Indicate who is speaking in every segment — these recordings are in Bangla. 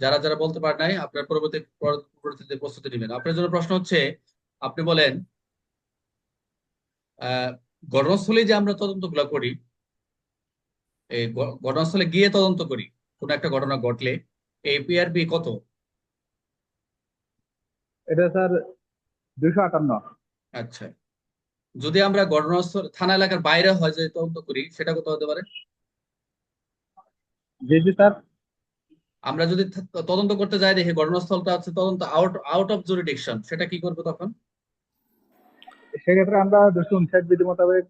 Speaker 1: যারা যারা বলতে পারেন নাই আপনার পরবর্তী পরবর্তীতে প্রস্তুতি নেবেন। আপনার জন্য প্রশ্ন হচ্ছে আপনি বলেন ঘটনাস্থলে যে আমরা তদন্ত তদন্তগুলো করি এই ঘটনাস্থলে গিয়ে তদন্ত করি কোন একটা ঘটনা ঘটলে এই পিআরবি কত?
Speaker 2: এটা স্যার দুইশো আটান্ন।
Speaker 1: আচ্ছা। যদি আমরা ঘটনাস্থল থানা এলাকার বাইরে হয় যে তদন্ত করি সেটা কত হতে পারে?
Speaker 2: জি জি স্যার।
Speaker 1: আমরা যদি তদন্ত করতে যাই দেখি ঘটনাস্থলটা হচ্ছে তদন্ত আউট আউট অফ জুরিডিকশন সেটা কি করব তখন?
Speaker 2: সেক্ষেত্রে আমরা দুশো উনষাট বিধি মোতাবেক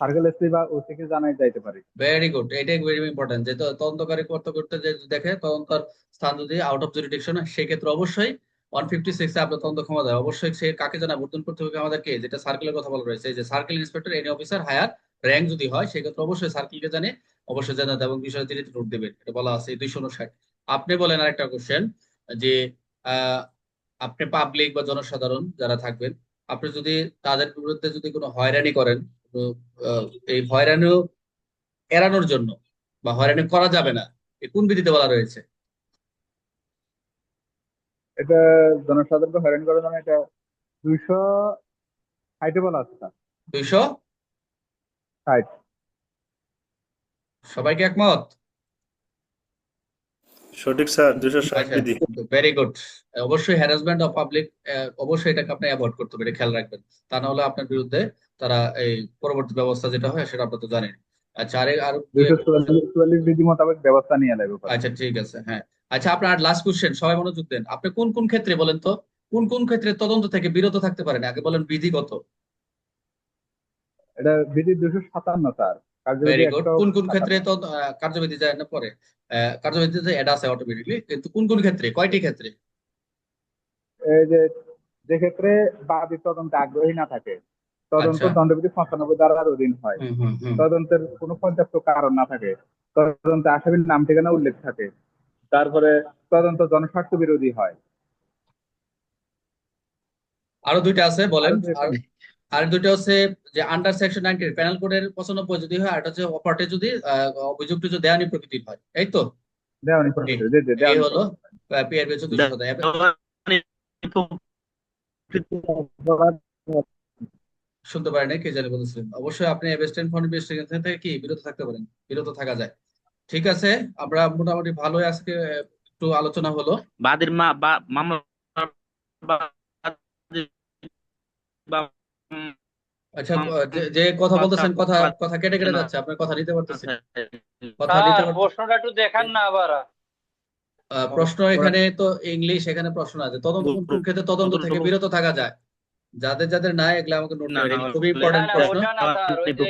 Speaker 2: সার্কেল এসপি বা ওসি কে জানাই যাইতে পারি।
Speaker 1: ভেরি গুড এটাই ভেরি ইম্পর্টেন্ট যে তদন্তকারী করতে করতে যে দেখে তদন্তার স্থান যদি আউট অফ জুরিডিকশন হয় সেক্ষেত্রে অবশ্যই ওয়ান ফিফটি সিক্স আপনার তদন্ত ক্ষমতা দেয়। অবশ্যই সে কাকে জানা বর্তন করতে হবে আমাদেরকে যেটা সার্কেলের কথা বলা রয়েছে যে circle inspector any officer higher rank যদি হয় সেক্ষেত্রে অবশ্যই সার্কেলকে জানে অবশ্যই জানাতে এবং বিষয়ে তিনি নোট দেবেন। এটা বলা আছে দুইশো উনষাট আপনি বলেন আরেকটা কোশ্চেন যে আহ, আপনি পাবলিক বা জনসাধারণ যারা থাকবেন আপনি যদি তাদের বিরুদ্ধে যদি কোনো হয়রানি করেন এই হয়রানি এড়ানোর জন্য বা হয়রানি করা যাবে না এ কোন বিধিতে বলা রয়েছে?
Speaker 2: এটা জনসাধারণকে হয়রানি করার জন্য এটা দুইশো ষাটে বলা আছে
Speaker 1: দুইশো?
Speaker 2: ষাট।
Speaker 1: সবাইকে একমত?
Speaker 3: সঠিক স্যার দুশো ষাট
Speaker 1: আচ্ছা
Speaker 3: বিধি।
Speaker 1: ভেরি গুড অবশ্যই হ্যারাসমেন্ট অফ পাবলিক অবশ্যই এটাকে আপনি অ্যাভয়েড করতে হবে খেয়াল রাখবেন। তা না হলে আপনার বিরুদ্ধে তারা এই পরবর্তী ব্যবস্থা যেটা হয় সেটা আপনার তো জানেন। আচ্ছা আরে আর
Speaker 2: চুয়াল্লিশ বিধি মোতাবেক ব্যবস্থা নিয়ে লাগবে
Speaker 1: আচ্ছা ঠিক আছে হ্যাঁ। আচ্ছা আপনার লাস্ট কোশ্চেন সবাই মনোযোগ দেন। আপনি কোন কোন ক্ষেত্রে বলেন তো? কোন কোন ক্ষেত্রে তদন্ত থেকে বিরত থাকতে পারেন? আগে বলেন বিধিগত।
Speaker 2: এটা বিধি দুশো সাতান্ন স্যার।
Speaker 1: ভেরি গুড কোন কোন ক্ষেত্রে তো কার্যবিধি যায় না পরে? আহ, কার্যবিধিতে অ্যাড আছে অটোমেটিকলি কিন্তু কোন কোন ক্ষেত্রে? কয়টি ক্ষেত্রে?
Speaker 2: এই যে যে ক্ষেত্রে বাদী তদন্তে আগ্রহী না থাকে তদন্ত
Speaker 1: আচ্ছা।
Speaker 2: দণ্ডবিধি পঁচানব্বই ধারার অধীন হয়। তদন্তের কোনো পর্যাপ্ত কারণ না থাকে তদন্তে আসামির নাম ঠিকানা উল্লেখ থাকে তারপরে তদন্ত জনস্বার্থ বিরোধী হয়।
Speaker 1: আরও দুইটা আছে বলেন।
Speaker 2: আরও দুইটা।
Speaker 1: দুইটা হচ্ছে যে আন্ডার সেকশন নাইনটিন প্যানেল কোডের পঁচানব্বই যদি হয় আর হচ্ছে অপার্টে যদি অভিযুক্ত যদি দেওয়ানি প্রকৃতির হয় এই তো?
Speaker 2: দেওয়ানি প্রক্রিয়া, জি, জি,
Speaker 1: এই হলো পিআরবি হচ্ছে দুইশো শুনতে পারেন কে জানি বলেছিলেন। অবশ্যই আপনি ওয়েস্টার্ন ফাউন্ড ইনভেস্টিগেশন থেকে কি বিরত থাকতে পারেন? বিরত থাকা যায়। ঠিক আছে আমরা মোটামুটি ভালোই আজকে একটু আলোচনা হলো।
Speaker 4: বাদীর মা বা মামলা
Speaker 1: আচ্ছা যে কথা বলতেছেন কথা
Speaker 4: কথা-
Speaker 1: কেটে কেটে যাচ্ছে। আপনার কথা নিতে পারতেছি না।
Speaker 4: আচ্ছা,
Speaker 1: কথা নিতে
Speaker 5: প্রশ্নটা একটু দেখান না আবার।
Speaker 1: আহ, প্রশ্ন এখানে তো ইংলিশ এখানে প্রশ্ন আছে। তদন্ত কোন ক্ষেত্রে তদন্ত থেকে বিরত থাকা যায়। যাদের যাদের নাই এগুলো আমাকে নোট
Speaker 4: না,
Speaker 1: করে
Speaker 4: না,
Speaker 1: রাখি। খুবই
Speaker 4: না,
Speaker 1: ইম্পর্টেন্ট
Speaker 5: না,
Speaker 1: প্রশ্ন।
Speaker 5: ওটা না স্যার ওই যে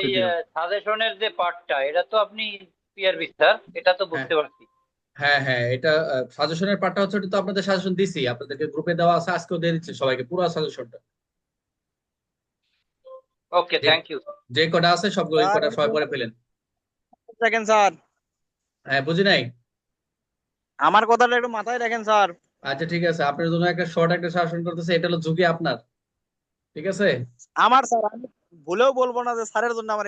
Speaker 5: সাজেশনের যে পার্টটা এটা তো আপনি পিআরবি স্যার এটা তো বুঝতে পারছি।
Speaker 1: হ্যাঁ হ্যাঁ এটা সাজেশনের পার্টটা হচ্ছে এটা তো আপনাদের সাজেশন দিছি। আপনাদেরকে গ্রুপে দেওয়া আছে আজকেও দিয়ে দিচ্ছি সবাইকে পুরো সাজেশনটা
Speaker 5: ওকে থ্যাংক ইউ
Speaker 1: যে কটা আছে সবগুলো কটা সবাই পরে ফেলেন।
Speaker 6: দেখেন স্যার।
Speaker 1: হ্যাঁ বুঝি নাই?
Speaker 6: আমার কথাটা একটু মাথায় রাখেন স্যার।
Speaker 1: আচ্ছা ঠিক আছে। আপনার জন্য একটা শর্ট একটা শাসন করতেছে এটা হলো ঝুঁকি আপনার। ঠিক আছে?
Speaker 6: আমার স্যার আমি ভুলেও বলব না যে স্যারের জন্য আমার